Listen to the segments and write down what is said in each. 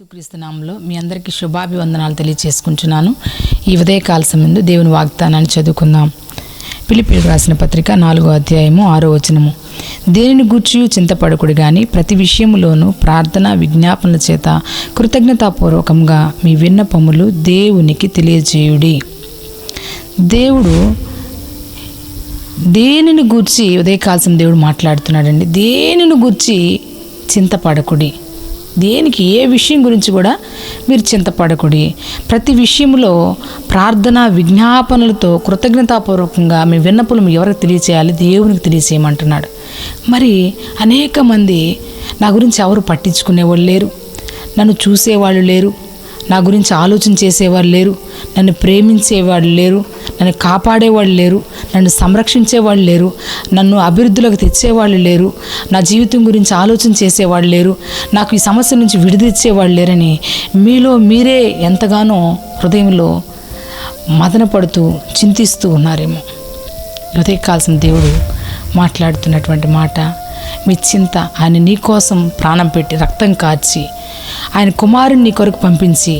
యేసుక్రీస్తు మీ అందరికీ శుభాభివందనాలు తెలియచేసుకుంటున్నాను. ఈ ఉదయకాల సమయంలో దేవుని వాగ్దానాన్ని చదువుకుందాం. పిలిపిలు రాసిన పత్రిక నాలుగో అధ్యాయము ఆరో వచనము. దేనిని గూర్చి చింతపడకుడు కానీ ప్రతి విషయములోనూ ప్రార్థన విజ్ఞాపనల చేత కృతజ్ఞతాపూర్వకంగా మీ విన్నపములు దేవునికి తెలియజేయుడి. దేవుడు దేనిని గూర్చి ఉదయకాల్సిన దేవుడు మాట్లాడుతున్నాడండి. దేనిని గూర్చి చింతపడకుడి? దేనికి ఏ విషయం గురించి కూడా మీరు చింతపడకుడి. ప్రతి విషయంలో ప్రార్థన విజ్ఞాపనలతో కృతజ్ఞతాపూర్వకంగా మీ విన్నపులు మీ ఎవరికి తెలియచేయాలి? దేవునికి తెలియచేయమంటున్నాడు. మరి అనేక మంది నా గురించి ఎవరు పట్టించుకునేవాళ్ళు లేరు. నన్ను చూసేవాళ్ళు లేరు. నా గురించి ఆలోచన చేసేవారు లేరు నన్ను ప్రేమించేవాళ్ళు లేరు నన్ను కాపాడేవాళ్ళు లేరు నన్ను సంరక్షించేవాళ్ళు లేరు నన్ను అభివృద్ధిలోకి తెచ్చేవాళ్ళు లేరు నా జీవితం గురించి ఆలోచన చేసేవాళ్ళు లేరు నాకు ఈ సమస్య నుంచి విడిదిచ్చేవాళ్ళు లేరని మీలో మీరే ఎంతగానో హృదయంలో మదన పడుతూ చింతిస్తూ ఉన్నారేమో. హృదయకాల్సిన దేవుడు మాట్లాడుతున్నటువంటి మాట మీ చింత ఆయన నీ కోసం ప్రాణం పెట్టి రక్తం కాచి ఆయన కుమారుని నీ కొరకు పంపించి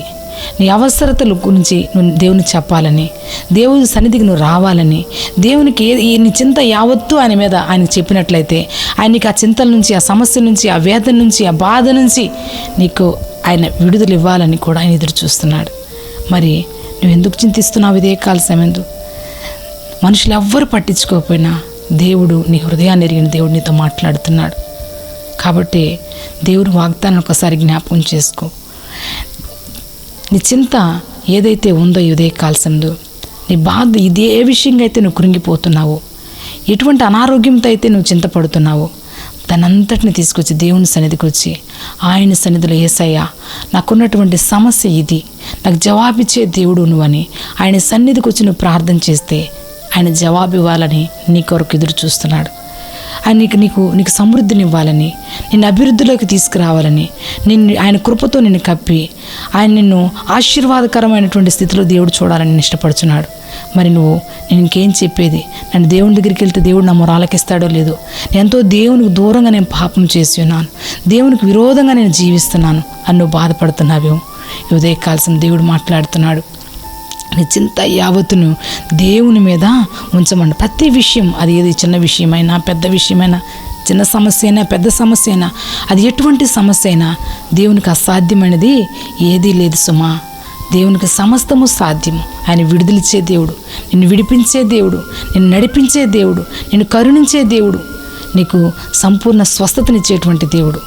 నీ అవసరతల గురించి నువ్వు దేవుని చెప్పాలని దేవుని సన్నిధికి నువ్వు రావాలని దేవునికి ఏ నీ చింత యావత్తు ఆయన మీద ఆయన చెప్పినట్లయితే ఆయన నీకు ఆ చింతల నుంచి ఆ సమస్య నుంచి ఆ వేదన నుంచి ఆ బాధ నుంచి నీకు ఆయన విడుదల ఇవ్వాలని కూడా ఆయన ఎదురు చూస్తున్నాడు. మరి నువ్వు ఎందుకు చింతిస్తున్నావు ఇదే కాల సమయంలో? మనుషులు ఎవ్వరు పట్టించుకోకపోయినా దేవుడు నీ హృదయాన్ని ఎరిగిన దేవుడు నీతో మాట్లాడుతున్నాడు. కాబట్టి దేవుడు వాగ్దానం ఒకసారి జ్ఞాపకం చేసుకో. నీ చింత ఏదైతే ఉందో ఇదే కాల్సిందో నీ బాధ ఇది ఏ విషయంగా అయితే నువ్వు కృంగిపోతున్నావో. ఎటువంటి అనారోగ్యంతో అయితే నువ్వు చింతపడుతున్నావో. దానంతటిని తీసుకొచ్చి దేవుని సన్నిధికి వచ్చి ఆయన సన్నిధిలో ఏసయ్యా నాకున్నటువంటి సమస్య ఇది. నాకు జవాబిచ్చే దేవుడు నువ్వని ఆయన సన్నిధికి వచ్చి నువ్వు ప్రార్థన చేస్తే ఆయన జవాబు ఇవ్వాలని నీ కొరకు ఎదురు చూస్తున్నాడు. ఆయన నీకు నీకు నీకు సమృద్ధిని ఇవ్వాలని నిన్ను అభివృద్ధిలోకి తీసుకురావాలని నిన్ను ఆయన కృపతో నిన్ను కప్పి ఆయన నిన్ను ఆశీర్వాదకరమైనటువంటి స్థితిలో దేవుడు చూడాలని ఇష్టపడుచున్నాడు. మరి నువ్వు నేను ఇంకేం చెప్పేది? నన్ను దేవుని దగ్గరికి వెళ్తే దేవుడు నా మొరాలకిస్తాడో లేదో? నేను ఎంతో దేవునికి దూరంగా నేను పాపం చేసి ఉన్నాను. దేవునికి విరోధంగా నేను జీవిస్తున్నాను అని నువ్వు బాధపడుతున్నావేమో? ఈ ఉదయకాల్సిన దేవుడు మాట్లాడుతున్నాడు. చింత యావత్తును దేవుని మీద ఉంచమండి ప్రతి విషయం అది ఏది చిన్న విషయమైనా పెద్ద విషయమైనా చిన్న సమస్య అయినా పెద్ద సమస్య అయినా అది ఎటువంటి సమస్య అయినా దేవునికి అసాధ్యమైనది ఏదీ లేదు సుమా. దేవునికి సమస్తము సాధ్యము. ఆయన విడుదలిచ్చే దేవుడు నిన్ను విడిపించే దేవుడు నిన్ను నడిపించే దేవుడు నిన్ను కరుణించే దేవుడు నీకు సంపూర్ణ స్వస్థతనిచ్చేటువంటి దేవుడు.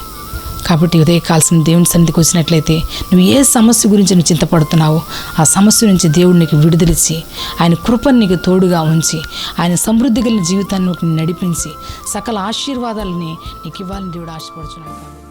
కాబట్టి ఉదయకాల్సిన దేవుని సన్నిధికి వచ్చినట్లయితే నువ్వు ఏ సమస్య గురించి నువ్వు చింతపడుతున్నావో ఆ సమస్య నుంచి దేవుడు నీకు విడుదలిచ్చి ఆయన కృపను నీకు తోడుగా ఉంచి ఆయన సమృద్ధి కలిగిన జీవితాన్ని నడిపించి సకల ఆశీర్వాదాలని నీకు ఇవ్వాలని దేవుడు ఆశపడుచున్నాడు.